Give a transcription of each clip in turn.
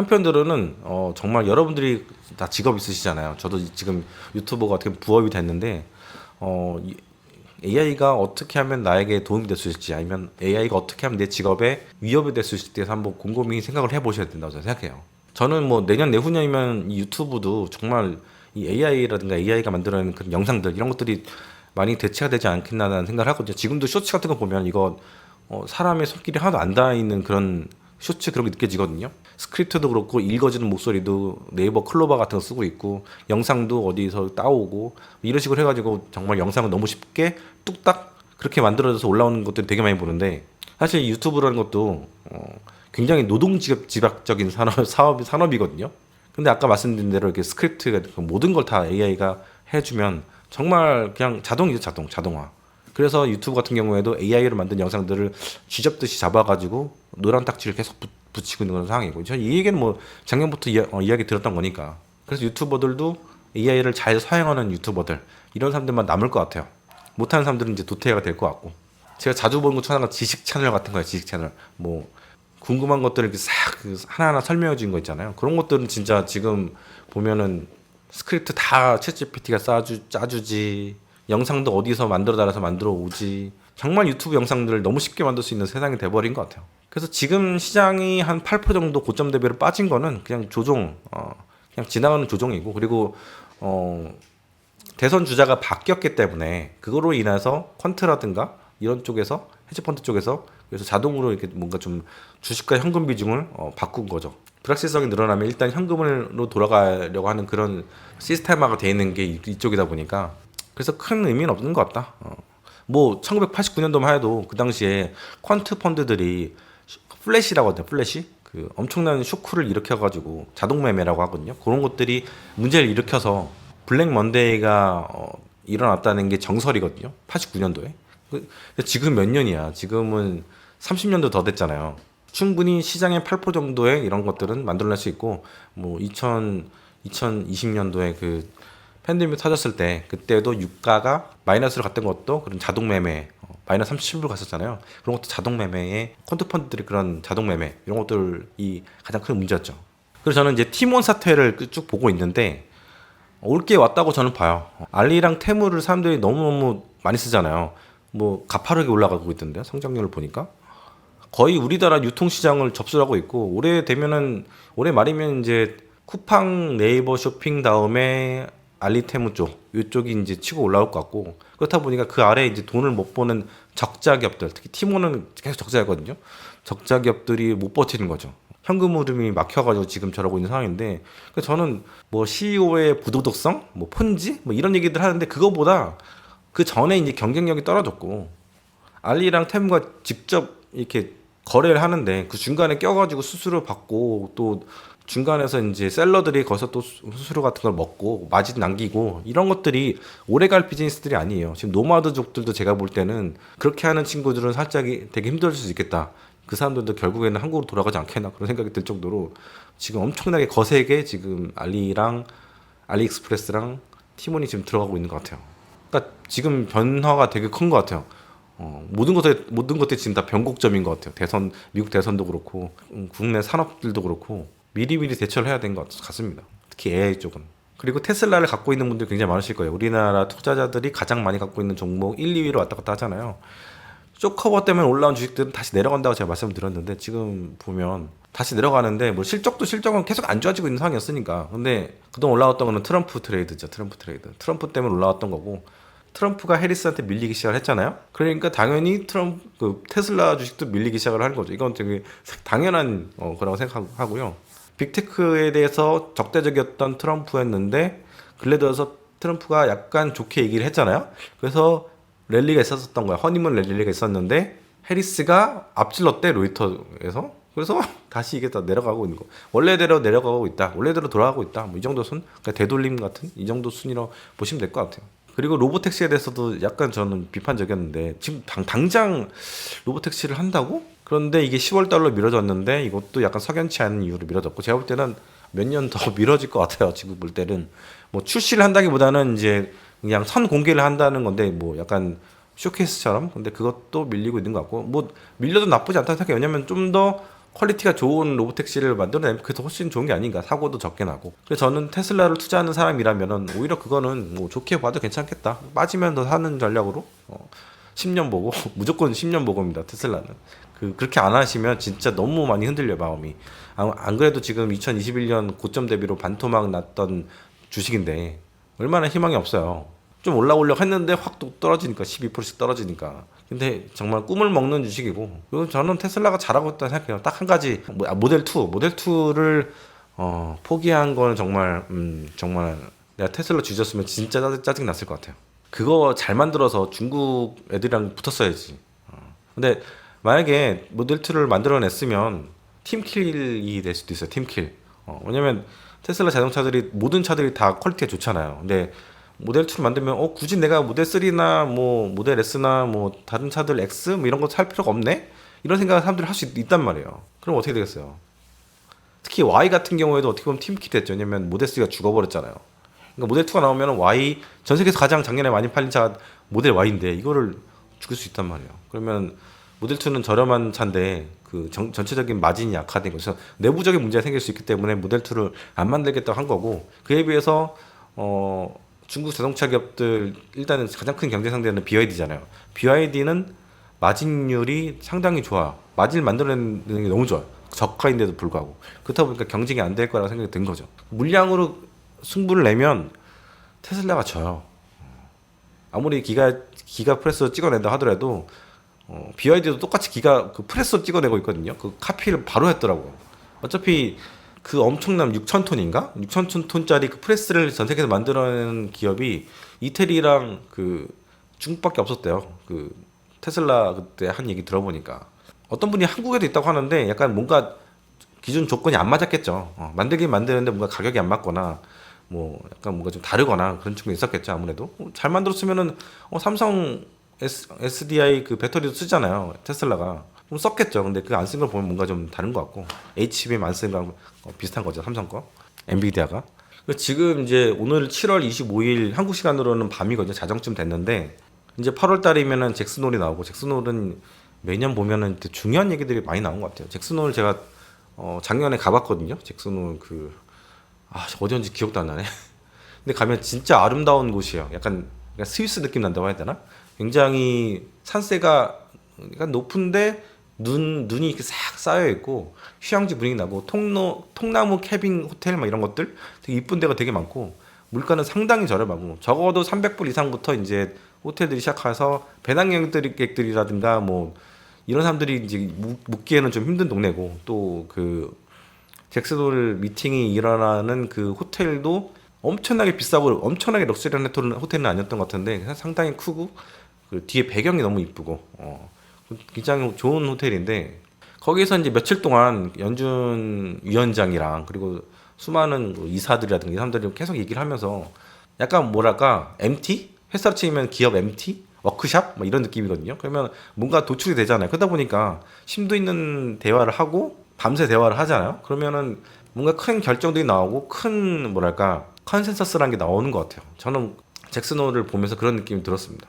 한편으로는 어, 정말 여러분들이 다 직업 있으시잖아요. 저도 이- 지금 유튜버가 어떻게 부업이 됐는데 어, 이- AI가 어떻게 하면 나에게 도움이 될 수 있을지 아니면 AI가 어떻게 하면 내 직업에 위협이 될 수 있을지에 대해서 한번 곰곰이 생각을 해보셔야 된다고 저는 생각해요. 저는 뭐 내년 내후년이면 이 유튜브도 정말 이 AI라든가 AI가 만들어내는 그런 영상들 이런 것들이 많이 대체가 되지 않겠나라는 생각을 하거든요. 지금도 쇼츠 같은 거 보면 이거 어, 사람의 손길이 하나도 안 닿아 있는 그런 쇼츠 그런 게 느껴지거든요. 스크립트도 그렇고 읽어지는 목소리도 네이버 클로바 같은 거 쓰고 있고 영상도 어디서 따오고 이런 식으로 해가지고 정말 영상을 너무 쉽게 뚝딱 그렇게 만들어져서 올라오는 것들이 되게 많이 보는데 사실 유튜브라는 것도 어, 굉장히 노동 지각 지각적인 산업 사업 산업이거든요. 근데 아까 말씀드린 대로 이렇게 스크립트가 그 모든 걸 다 AI가 해주면 정말 그냥 자동이죠 자동 자동화. 그래서 유튜브 같은 경우에도 AI로 만든 영상들을 쥐잡듯이 잡아가지고 노란 딱지를 계속 붙, 붙이고 있는 그런 상황이고. 저는 이 얘기는 뭐 작년부터 이야, 어, 이야기 들었던 거니까. 그래서 유튜버들도 AI를 잘 사용하는 유튜버들 이런 사람들만 남을 것 같아요. 못하는 사람들은 이제 도태가 될 것 같고. 제가 자주 보는 것중 하나가 지식 채널 같은 거예요 지식 채널. 뭐 궁금한 것들을 이렇게 싹그 하나하나 설명해 주는 거 있잖아요. 그런 것들은 진짜 지금 보면은 스크립트 다 챗GPT가 짜주, 짜주지 영상도 어디서 만들어 달아서 만들어 오지. 정말 유튜브 영상들을 너무 쉽게 만들 수 있는 세상이 돼버린 것 같아요. 그래서 지금 시장이 한 8% 정도 고점 대비로 빠진 거는 그냥 조종 어, 그냥 지나가는 조종이고 그리고 어, 대선 주자가 바뀌었기 때문에 그거로 인해서 퀀트라든가 이런 쪽에서 헤지펀드 쪽에서 그래서 자동으로 이렇게 뭔가 좀 주식과 현금 비중을 어, 바꾼 거죠. 불확실성이 늘어나면 일단 현금으로 돌아가려고 하는 그런 시스템화가 돼 있는 게 이- 이쪽이다 보니까 그래서 큰 의미는 없는 것 같다. 어. 뭐 1989년도만 해도 그 당시에 퀀트 펀드들이 플래시라고 하거든요. 플래시 그 엄청난 쇼크를 일으켜가지고 자동 매매라고 하거든요. 그런 것들이 문제를 일으켜서 블랙 먼데이가 어, 일어났다는 게 정설이거든요. 89년도에. 그, 지금 몇 년이야? 지금은 30년도 더 됐잖아요. 충분히 시장의 8% 정도의 이런 것들은 만들어낼 수 있고 뭐 2000, 2020년도에 그 팬데믹 터졌을 때 그때도 유가가 마이너스로 갔던 것도 그런 자동 매매 어, 마이너스 37불 갔었잖아요. 그런 것도 자동 매매에 콘트 펀드들이 그런 자동 매매 이런 것들이 가장 큰 문제였죠. 그래서 저는 이제 티몬 사태를 쭉 보고 있는데 올게 왔다고 저는 봐요. 알리랑 테무를 사람들이 너무너무 많이 쓰잖아요. 뭐 가파르게 올라가고 있던데요. 성장률을 보니까 거의 우리나라 유통 시장을 접수하고 있고 올해 되면은 올해 말이면 이제 쿠팡 네이버 쇼핑 다음에 알리테무 쪽 이쪽이 이제 치고 올라올 것 같고 그렇다 보니까 그 아래 이제 돈을 못 버는 적자 기업들 특히 티모는 계속 적자였거든요. 적자 기업들이 못 버티는 거죠. 현금 흐름이 막혀가지고 지금 저러고 있는 상황인데 그래서 저는 뭐 CEO의 부도덕성, 뭐 폰지, 뭐 이런 얘기들 하는데 그거보다 그 전에 이제 경쟁력이 떨어졌고 알리랑 템과 직접 이렇게 거래를 하는데 그 중간에 껴가지고 수수료 받고 또 중간에서 이제 셀러들이 거기서 또 수- 수수료 같은 걸 먹고 마진 남기고 이런 것들이 오래 갈 비즈니스들이 아니에요. 지금 노마드족들도 제가 볼 때는 그렇게 하는 친구들은 살짝 되게 힘들 수 있겠다. 그 사람들도 결국에는 한국으로 돌아가지 않겠나 그런 생각이 들 정도로 지금 엄청나게 거세게 지금 알리랑 알리익스프레스랑 티몬이 지금 들어가고 있는 것 같아요. 그러니까 지금 변화가 되게 큰 것 같아요. 어, 모든 것에 모든 것들이 지금 다 변곡점인 것 같아요. 대선 미국 대선도 그렇고 음, 국내 산업들도 그렇고 미리미리 대처를 해야 되는 것 같습니다. 특히 AI 쪽은. 그리고 테슬라를 갖고 있는 분들 굉장히 많으실 거예요. 우리나라 투자자들이 가장 많이 갖고 있는 종목 1, 2위로 왔다 갔다 하잖아요. 쇼커버 때문에 올라온 주식들은 다시 내려간다고 제가 말씀드렸는데 지금 보면 다시 내려가는데 뭐 실적도 실적은 계속 안 좋아지고 있는 상황이었으니까 근데 그동안 올라왔던 거는 트럼프 트레이드죠 트럼프 트레이드 트럼프 때문에 올라왔던 거고 트럼프가 해리스한테 밀리기 시작을 했잖아요 그러니까 당연히 트럼프 그 테슬라 주식도 밀리기 시작을 하는 거죠 이건 되게 당연한 어, 거라고 생각하고요 빅테크에 대해서 적대적이었던 트럼프였는데 근래 들어서 트럼프가 약간 좋게 얘기를 했잖아요 그래서 랠리가 있었던 거야. 허니문 랠리가 있었는데 해리스가 앞질렀대 로이터에서. 그래서 다시 이게 다 내려가고 있는 거. 원래대로 내려가고 있다. 원래대로 돌아가고 있다. 뭐 이 정도 순, 그러니까 되돌림 같은 이 정도 순위로 보시면 될 것 같아요. 그리고 로보택시에 대해서도 약간 저는 비판적이었는데 지금 당, 당장 로보택시를 한다고? 그런데 이게 10월 달로 미뤄졌는데 이것도 약간 석연치 않은 이유로 미뤄졌고 제가 볼 때는 몇 년 더 미뤄질 것 같아요. 지금 볼 때는. 뭐 출시를 한다기보다는 이제 그냥 선 공개를 한다는 건데 뭐 약간 쇼케이스처럼. 근데 그것도 밀리고 있는 것 같고 뭐 밀려도 나쁘지 않다는 생각해요. 왜냐면 좀 더 퀄리티가 좋은 로보택시를 만들어내면 그게 더 훨씬 좋은 게 아닌가. 사고도 적게 나고. 그래서 저는 테슬라를 투자하는 사람이라면은 오히려 그거는 뭐 좋게 봐도 괜찮겠다. 빠지면 더 사는 전략으로. 어, 10년 보고 무조건 10년 보고입니다 테슬라는 그 그렇게 안 하시면 진짜 너무 많이 흔들려 마음이. 안, 안 그래도 지금 2021년 고점 대비로 반토막 났던 주식인데 얼마나 희망이 없어요. 좀 올라오려고 했는데 확 또 떨어지니까 12%씩 떨어지니까. 근데 정말 꿈을 먹는 주식이고 그리고 저는 테슬라가 잘하고 있다고 생각해요. 딱 한 가지 뭐, 아, 모델 2 모델 2를 어, 포기한 거는 정말 음, 정말 내가 테슬라 주셨으면 진짜 짜증, 짜증 났을 것 같아요. 그거 잘 만들어서 중국 애들이랑 붙었어야지. 어. 근데 만약에 모델 2를 만들어냈으면 팀킬이 될 수도 있어요 팀킬 어, 왜냐면 테슬라 자동차들이 모든 차들이 다 퀄리티가 좋잖아요 근데 모델 2를 만들면 어 굳이 내가 모델 3나 뭐 모델 S나 뭐 다른 차들 X 뭐 이런 거 살 필요가 없네 이런 생각을 사람들이 할 수 있단 말이에요. 그럼 어떻게 되겠어요? 특히 Y 같은 경우에도 어떻게 보면 팀킷 됐죠. 왜냐면 모델 3가 죽어버렸잖아요. 그러니까 모델 2가 나오면 Y 전 세계에서 가장 작년에 많이 팔린 차가 모델 Y인데 이거를 죽일 수 있단 말이에요. 그러면 모델 2는 저렴한 차인데 그 정- 전체적인 마진이 약화된 거죠. 내부적인 문제가 생길 수 있기 때문에 모델 2를 안 만들겠다고 한 거고 그에 비해서 어 중국 자동차 기업들 일단은 가장 큰 경쟁 상대는 BYD잖아요. BYD는 마진율이 상당히 좋아. 마진을 만들어내는 게 너무 좋아요. 저가인데도 불구하고 그렇다 보니까 경쟁이 안 될 거라고 생각이 든 거죠. 물량으로 승부를 내면 테슬라가 져요. 아무리 기가 기가 프레스 찍어낸다 하더라도 어, BYD도 똑같이 기가 그 프레스 찍어내고 있거든요. 그 카피를 바로 했더라고요. 어차피 그 엄청난 6천 톤인가? 6천 톤짜리 그 프레스를 전 세계에서 만들어내는 기업이 이태리랑 그 중국밖에 없었대요. 그 테슬라 그때 한 얘기 들어보니까 어떤 분이 한국에도 있다고 하는데 약간 뭔가 기준 조건이 안 맞았겠죠. 어, 만들긴 만드는데 뭔가 가격이 안 맞거나 뭐 약간 뭔가 좀 다르거나 그런 측면이 있었겠죠. 아무래도 어, 잘 만들었으면은 어, 삼성 S, SDI 그 배터리도 쓰잖아요. 테슬라가 좀 썼겠죠. 근데 그 안 쓴 걸 보면 뭔가 좀 다른 것 같고 HBM 안 쓴 거랑 어, 비슷한 거죠. 삼성 거, 엔비디아가. 그래서 지금 이제 오늘 7월 25일 한국 시간으로는 밤이거든요. 자정쯤 됐는데 이제 8월 달이면은 잭슨홀이 나오고 잭슨홀은 매년 보면은 중요한 얘기들이 많이 나온 것 같아요. 잭슨홀 제가 어, 작년에 가봤거든요. 잭슨홀 그 아, 어디였는지 기억도 안 나네. 근데 가면 진짜 아름다운 곳이에요. 약간 스위스 느낌 난다고 해야 되나? 굉장히 산세가 약간 높은데 눈 눈이 이렇게 싹 쌓여 있고 휴양지 분위기 나고 통로 통나무 캐빈 호텔 막 이런 것들 되게 이쁜 데가 되게 많고 물가는 상당히 저렴하고 적어도 300불 이상부터 이제 호텔들이 시작해서 배낭여행객들이라든가 뭐 이런 사람들이 이제 묵- 묵기에는 좀 힘든 동네고 또 그 잭스홀 미팅이 일어나는 그 호텔도 엄청나게 비싸고 엄청나게 럭셔리한 호텔은 아니었던 것 같은데 상당히 크고 그 뒤에 배경이 너무 이쁘고 어, 굉장히 좋은 호텔인데 거기서 이제 며칠 동안 연준 위원장이랑 그리고 수많은 뭐 이사들이라든가 이 사람들이 계속 얘기를 하면서 약간 뭐랄까 MT 회사로 치면 기업 MT 워크샵 뭐 이런 느낌이거든요. 그러면 뭔가 도출이 되잖아요. 그러다 보니까 심도 있는 대화를 하고 밤새 대화를 하잖아요. 그러면은 뭔가 큰 결정들이 나오고 큰 뭐랄까 컨센서스라는 게 나오는 것 같아요. 저는 잭슨홀을 보면서 그런 느낌이 들었습니다.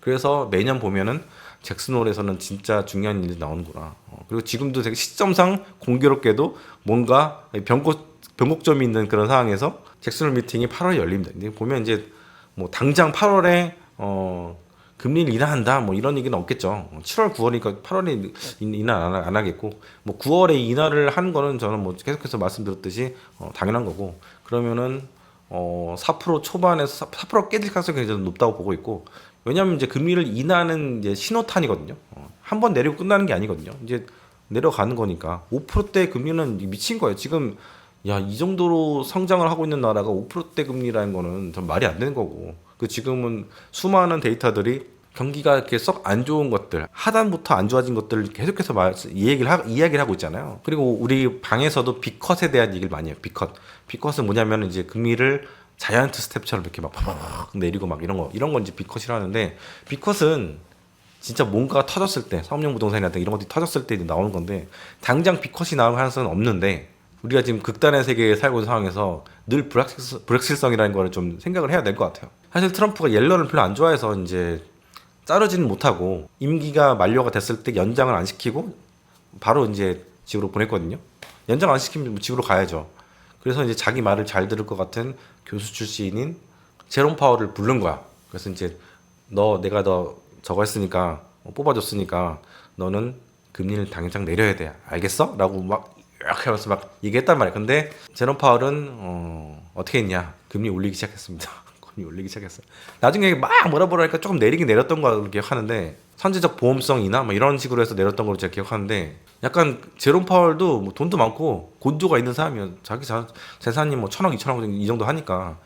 그래서 매년 보면은 잭슨홀에서는 진짜 중요한 일이 나오는구나. 어, 그리고 지금도 되게 시점상 공교롭게도 뭔가 변곡 변곡점이 있는 그런 상황에서 잭슨홀 미팅이 8월에 열립니다. 근데 보면 이제 뭐 당장 8월에 어 금리를 인하한다 뭐 이런 얘기는 없겠죠. 7월 9월이니까 8월에 인하 안, 하겠고 뭐 9월에 인하를 하는 거는 저는 뭐 계속해서 말씀드렸듯이 어, 당연한 거고 그러면은 어, 4% 초반에서 4, 4% 깨질 가능성이 굉장히 높다고 보고 있고 왜냐하면 이제 금리를 인하는 이제 신호탄이거든요. 어, 한번 내리고 끝나는 게 아니거든요. 이제 내려가는 거니까 5%대 금리는 미친 거예요. 지금 야 이 정도로 성장을 하고 있는 나라가 5%대 금리라는 거는 좀 말이 안 되는 거고 그 지금은 수많은 데이터들이 경기가 이렇게 썩 안 좋은 것들 하단부터 안 좋아진 것들을 계속해서 말, 이야기를 하, 이야기를 하고 있잖아요. 그리고 우리 방에서도 비컷에 대한 얘기를 많이 해요. 비컷 비컷은 뭐냐면 이제 금리를 자이언트 스텝처럼 이렇게 막 팍팍 내리고 막 이런 거 이런 건 이제 비컷이라는데 비컷은 진짜 뭔가가 터졌을 때 사업용 부동산이라든가 이런 것들이 터졌을 때 나오는 건데 당장 비컷이 나올 가능성은 없는데 우리가 지금 극단의 세계에 살고 있는 상황에서 늘 불확실, 불확실성이라는 거를 좀 생각을 해야 될 것 같아요. 사실 트럼프가 옐런을 별로 안 좋아해서 이제 자르지는 못하고 임기가 만료가 됐을 때 연장을 안 시키고 바로 이제 집으로 보냈거든요. 연장 안 시키면 뭐 집으로 가야죠. 그래서 이제 자기 말을 잘 들을 것 같은 교수 출신인 제롬 파월을 부른 거야. 그래서 이제 너 내가 너 저거 했으니까 어, 뽑아줬으니까 너는 금리를 당장 내려야 돼. 알겠어? 라고 막 이렇게 하면서 막 얘기했단 말이야. 근데 제롬 파월은 어, 어떻게 했냐? 금리 올리기 시작했습니다. 금리 올리기 시작했어요. 나중에 막 뭐라 뭐라 하니까 조금 내리긴 내렸던 걸로 기억하는데 선제적 보험성이나 뭐 이런 식으로 해서 내렸던 걸로 제가 기억하는데 약간 제롬 파월도 뭐 돈도 많고 곤조가 있는 사람이야. 자기 자, 재산이 뭐 천억, 이천억 이 정도 하니까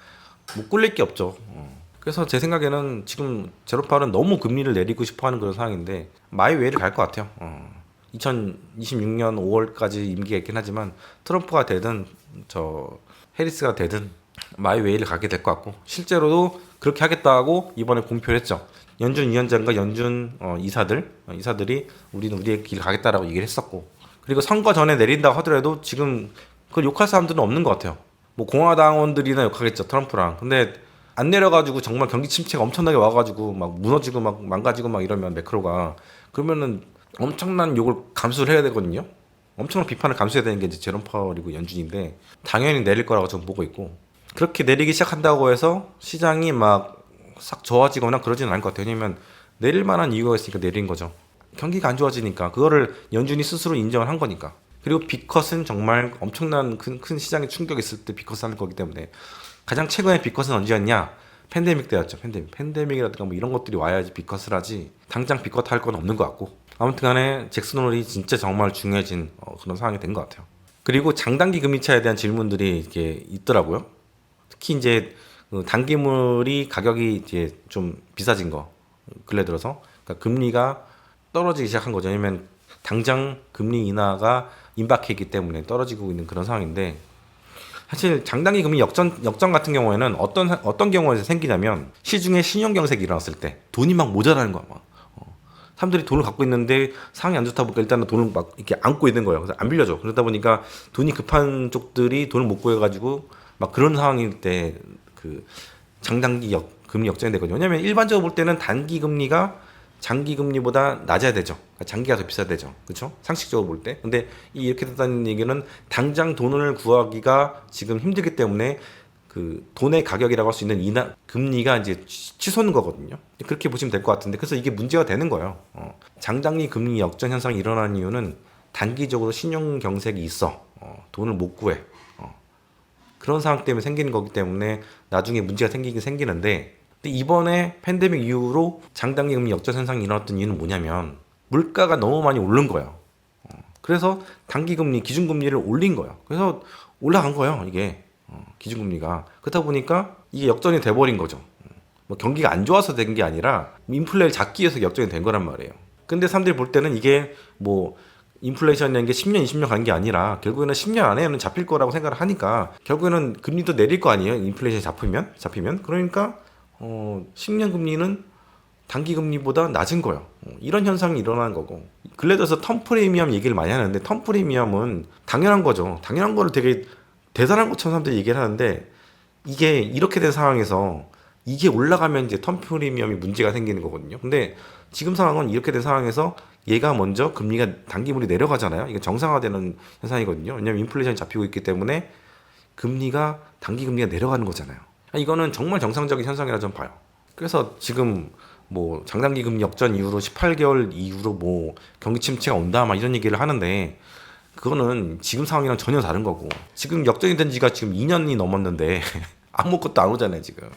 뭐 꿀릴 게 없죠. 어. 그래서 제 생각에는 지금 제롬 파월은 너무 금리를 내리고 싶어하는 그런 상황인데 마이 웨이를 갈 것 같아요. 어. 2026년 5월까지 임기가 있긴 하지만 트럼프가 되든 저 해리스가 되든 마이 웨이를 가게 될 것 같고 실제로도 그렇게 하겠다고 이번에 공표를 했죠. 연준 위원장과 연준 어, 이사들 어, 이사들이 우리는 우리의 길 가겠다라고 얘기를 했었고 그리고 선거 전에 내린다고 하더라도 지금 그걸 욕할 사람들은 없는 것 같아요. 뭐 공화당원들이나 욕하겠죠 트럼프랑. 근데 안 내려가지고 정말 경기 침체가 엄청나게 와가지고 막 무너지고 막 망가지고 막 이러면 매크로가 그러면은 엄청난 욕을 감수를 해야 되거든요. 엄청난 비판을 감수해야 되는 게 이제 제롬 파월이고 연준인데 당연히 내릴 거라고 저는 보고 있고 그렇게 내리기 시작한다고 해서 시장이 막 싹 좋아지거나 그러지는 않을 것 같아요. 왜냐면 내릴 만한 이유가 있으니까 내린 거죠. 경기가 안 좋아지니까 그거를 연준이 스스로 인정을 한 거니까. 그리고 비컷은 정말 엄청난 큰, 큰 시장에 충격이 있을 때 비컷을 하는 거기 때문에 가장 최근에 비컷은 언제였냐? 팬데믹 때였죠. 팬데믹. 팬데믹이라든가 뭐 이런 것들이 와야지 비컷을 하지. 당장 비컷 할 건 없는 것 같고. 아무튼 간에 잭슨 홀이 진짜 정말 중요해진 어, 그런 상황이 된 것 같아요. 그리고 장단기 금리차에 대한 질문들이 이렇게 있더라고요. 특히 이제 그 단기물이 가격이 이제 좀 비싸진 거 근래 들어서 그러니까 금리가 떨어지기 시작한 거죠. 왜냐면 당장 금리 인하가 임박해 있기 때문에 떨어지고 있는 그런 상황인데 사실 장단기 금리 역전 역전 같은 경우에는 어떤 어떤 경우에서 생기냐면 시중에 신용 경색이 일어났을 때 돈이 막 모자라는 거야. 막. 어. 사람들이 돈을 갖고 있는데 상황이 안 좋다 보니까 일단은 돈을 막 이렇게 안고 있는 거예요. 그래서 안 빌려줘. 그러다 보니까 돈이 급한 쪽들이 돈을 못 구해가지고 막 그런 상황일 때 그 장단기 역, 금리 역전이 되거든요. 왜냐하면 일반적으로 볼 때는 단기 금리가 장기 금리보다 낮아야 되죠. 그러니까 장기가 더 비싸야 되죠. 그렇죠? 상식적으로 볼 때. 근데 이 이렇게 됐다는 얘기는 당장 돈을 구하기가 지금 힘들기 때문에 그 돈의 가격이라고 할 수 있는 인하 금리가 이제 취- 치솟는 거거든요. 그렇게 보시면 될 것 같은데 그래서 이게 문제가 되는 거예요. 어. 장단기 금리 역전 현상이 일어나는 이유는 단기적으로 신용 경색이 있어. 어, 돈을 못 구해. 어. 그런 상황 때문에 생기는 거기 때문에 나중에 문제가 생기긴 생기는데 이번에 팬데믹 이후로 장단기 금리 역전 현상이 일어났던 이유는 뭐냐면 물가가 너무 많이 오른 거예요. 어, 그래서 단기 금리 기준 금리를 올린 거예요. 그래서 올라간 거예요. 이게 어, 기준 금리가 그렇다 보니까 이게 역전이 돼 버린 거죠. 어, 뭐 경기가 안 좋아서 된 게 아니라 인플레를 잡기 위해서 역전이 된 거란 말이에요. 근데 사람들이 볼 때는 이게 뭐 인플레이션이라는 게 10년, 20년 간 게 아니라 결국에는 10년 안에는 잡힐 거라고 생각을 하니까 결국에는 금리도 내릴 거 아니에요. 인플레이션이 잡히면 잡히면 그러니까 어 10년 금리는 단기 금리보다 낮은 거예요. 어, 이런 현상이 일어나는 거고. 근래 들어서 텀 프리미엄 얘기를 많이 하는데 텀 프리미엄은 당연한 거죠. 당연한 거를 되게 대단한 것처럼 사람들이 얘기를 하는데 이게 이렇게 된 상황에서 이게 올라가면 이제 텀 프리미엄이 문제가 생기는 거거든요. 근데 지금 상황은 이렇게 된 상황에서 얘가 먼저 금리가 단기물이 내려가잖아요. 이게 정상화되는 현상이거든요. 왜냐하면 인플레이션이 잡히고 있기 때문에 금리가 단기 금리가 내려가는 거잖아요. 아, 이거는 정말 정상적인 현상이라 좀 봐요. 그래서 지금 뭐 장단기 금리 역전 이후로 18개월 이후로 뭐 경기 침체가 온다 막 이런 얘기를 하는데 그거는 지금 상황이랑 전혀 다른 거고 지금 역전이 된 지가 지금 2년이 넘었는데 아무것도 안 오잖아요 지금.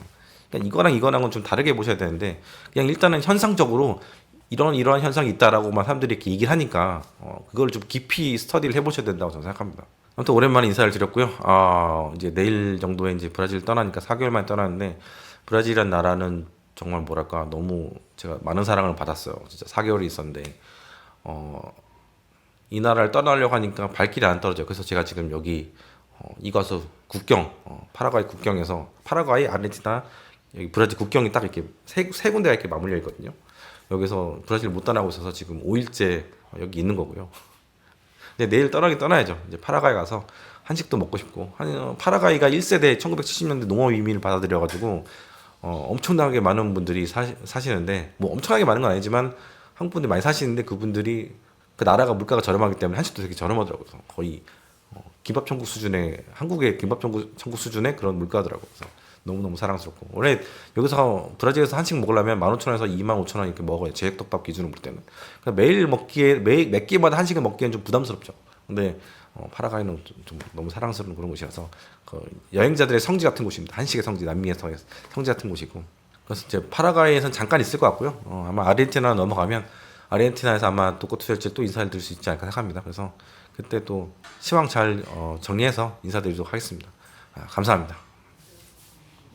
그러니까 이거랑 이거랑은 좀 다르게 보셔야 되는데 그냥 일단은 현상적으로 이런 이러한 현상이 있다라고만 사람들이 이렇게 얘기를 하니까 어, 그걸 좀 깊이 스터디를 해보셔야 된다고 저는 생각합니다. 아무튼 오랜만에 인사를 드렸고요. 아 이제 내일 정도에 이제 브라질 떠나니까 4개월 만에 떠나는데 브라질이란 나라는 정말 뭐랄까 너무 제가 많은 사랑을 받았어요. 진짜 4개월이 있었는데 어, 이 나라를 떠나려고 하니까 발길이 안 떨어져요. 그래서 제가 지금 여기 어, 이과수 국경 어, 파라과이 국경에서 파라과이 아르헨티나 여기 브라질 국경이 딱 이렇게 세, 세 군데가 이렇게 맞물려 있거든요. 여기서 브라질 못 떠나고 있어서 지금 5일째 여기 있는 거고요. 근데 내일 떠나긴 떠나야죠. 이제 파라과이 가서 한식도 먹고 싶고 한, 어, 파라과이가 1세대 1970년대 농업 이민을 받아들여 가지고 어, 엄청나게 많은 분들이 사, 사시는데 뭐 엄청나게 많은 건 아니지만 한국 분들이 많이 사시는데 그분들이 그 나라가 물가가 저렴하기 때문에 한식도 되게 저렴하더라고요. 거의 어, 김밥 천국 수준의 한국의 김밥 천국, 천국 수준의 그런 물가더라고요. 그래서 너무너무 사랑스럽고 원래 여기서 브라질에서 한식 먹으려면 15,000원에서 25,000원 이렇게 먹어요. 제육덮밥 기준으로 볼 때는. 그러니까 매일 먹기에 매일 몇 끼마다 한식을 먹기엔 좀 부담스럽죠. 근데 어, 파라과이는 좀, 좀 너무 사랑스러운 그런 곳이라서 그 여행자들의 성지 같은 곳입니다. 한식의 성지, 남미의 성- 성지 같은 곳이고. 그래서 이제 파라과이에서는 잠깐 있을 것 같고요. 어, 아마 아르헨티나 넘어가면 아르헨티나에서 아마 또 꽃투절제 또 인사를 드릴 수 있지 않을까 생각합니다. 그래서 그때 또 시황 잘 어, 정리해서 인사드리도록 하겠습니다. 아, 감사합니다.